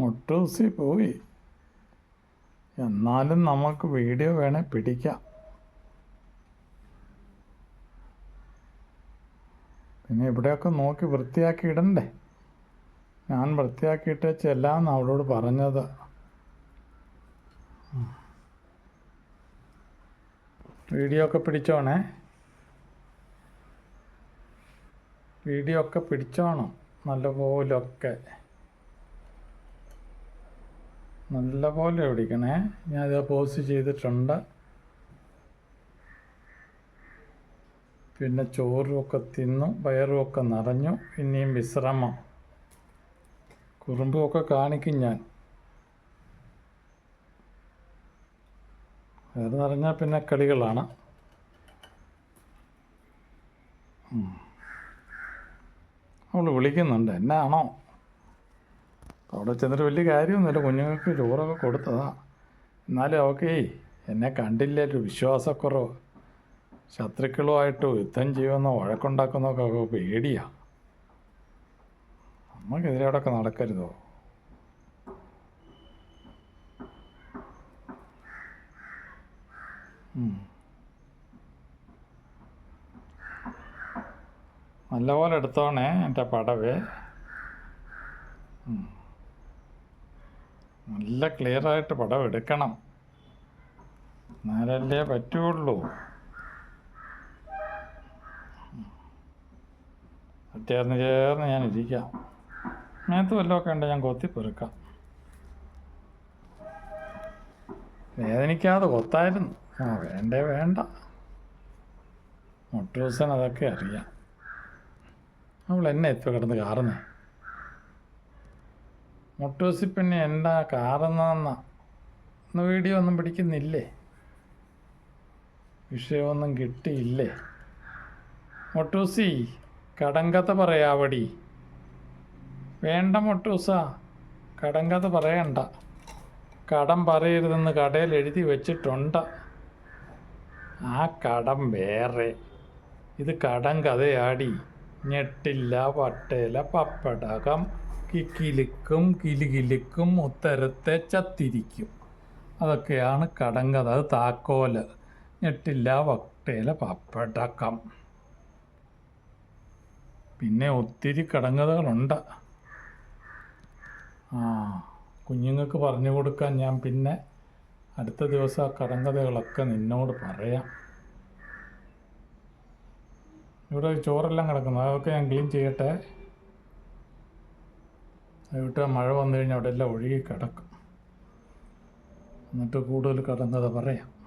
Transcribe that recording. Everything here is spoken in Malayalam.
മുട്ടൂസി പോയി. എന്നാലും നമുക്ക് വീഡിയോ വേണേൽ പിടിക്കാം. പിന്നെ ഇവിടെയൊക്കെ നോക്കി വൃത്തിയാക്കി ഇടണ്ടേ? ഞാൻ വൃത്തിയാക്കിയിട്ട് ചെല്ലാമെന്ന് അവളോട് പറഞ്ഞത്. വീഡിയോ ഒക്കെ പിടിച്ചോണേ? വീഡിയോ ഒക്കെ പിടിച്ചോണം. നല്ലപോലൊക്കെ നല്ലപോലെ പിടിക്കണേ. ഇത് പോസ് ചെയ്തിട്ടുണ്ട്. പിന്നെ ചോറുമൊക്കെ തിന്നു വയറുമൊക്കെ നിറഞ്ഞു. ഇനിയും വിശ്രമം. കുറുമ്പുമൊക്കെ കാണിക്കും ഞാൻ. വയറ് നിറഞ്ഞാൽ പിന്നെ കളികളാണ്. അവൾ വിളിക്കുന്നുണ്ട്. എന്നാണോ? അവിടെ ചെന്നിട്ട് വലിയ കാര്യമൊന്നുമില്ല. കുഞ്ഞുങ്ങൾക്ക് ചോറൊക്കെ കൊടുത്തതാ. എന്നാലും ഓക്കെ എന്നെ കണ്ടില്ലേ ഒരു വിശ്വാസക്കുറവ്. ശത്രുക്കളുമായിട്ട് യുദ്ധം ചെയ്യുമെന്നോ വഴക്കുണ്ടാക്കുന്നൊക്കെ അവൾക്ക് പേടിയാ. നമുക്കെതിരെ അവിടെയൊക്കെ നടക്കരുതോ. നല്ലപോലെ എടുത്തോണേ എന്റെ പടവേ. നല്ല ക്ലിയറായിട്ട് പടം എടുക്കണം. എന്നാലല്ലേ പറ്റുള്ളൂ. ചേർന്ന് ചേർന്ന് ഞാൻ ഇരിക്കാം. മേത്ത് വല്ലതൊക്കെ ഉണ്ട് ഞാൻ കൊത്തി പെറുക്കാം. വേദനിക്കാതെ കൊത്തായിരുന്നു. ആ വേണ്ടേ വേണ്ട. മുട്ടൂസൻ അതൊക്കെ അറിയാം. അവൾ എന്നെ ഇപ്പോൾ കിടന്ന് കാറുന്നേ? മുട്ടൂസി പിന്നെ എന്താ കാറുന്ന ഇന്ന് വീഡിയോ ഒന്നും പിടിക്കുന്നില്ലേ? വിഷയമൊന്നും കിട്ടിയില്ലേ? മൊട്ടൂസി കടങ്കഥ പറയാവടി. വേണ്ട മൊട്ടൂസ കടങ്കഥ പറയണ്ട. കടം പറയരുതെന്ന് കടയിൽ എഴുതി വെച്ചിട്ടുണ്ട്. ആ കടം വേറെ. ഇത് കടം കഥയാടി ഞെട്ടില്ല പട്ടേല പപ്പടകം. കിക്കിലിക്കും കിലുകിലിക്കും ഉത്തരത്തെ ചത്തിരിക്കും. അതൊക്കെയാണ് കടങ്കഥ അത് താക്കോൽ. ഞെട്ടില്ല വട്ടേല പപ്പടക്കം. പിന്നെ ഒത്തിരി കടങ്കഥകളുണ്ട്. ആ കുഞ്ഞുങ്ങൾക്ക് പറഞ്ഞു കൊടുക്കാൻ ഞാൻ പിന്നെ അടുത്ത ദിവസം ആ കടങ്കഥകളൊക്കെ നിന്നോട് പറയാം. ഇവിടെ ചോറെല്ലാം കിടക്കുന്നു. അതൊക്കെ ഞാൻ ക്ലീൻ ചെയ്യട്ടെ? ഇവിടെ മഴ വന്നു കഴിഞ്ഞാൽ അവിടെ എല്ലാം ഒഴുകി കിടക്കും. എന്നിട്ട് കൂടുതൽ കടങ്കഥ പറയാം?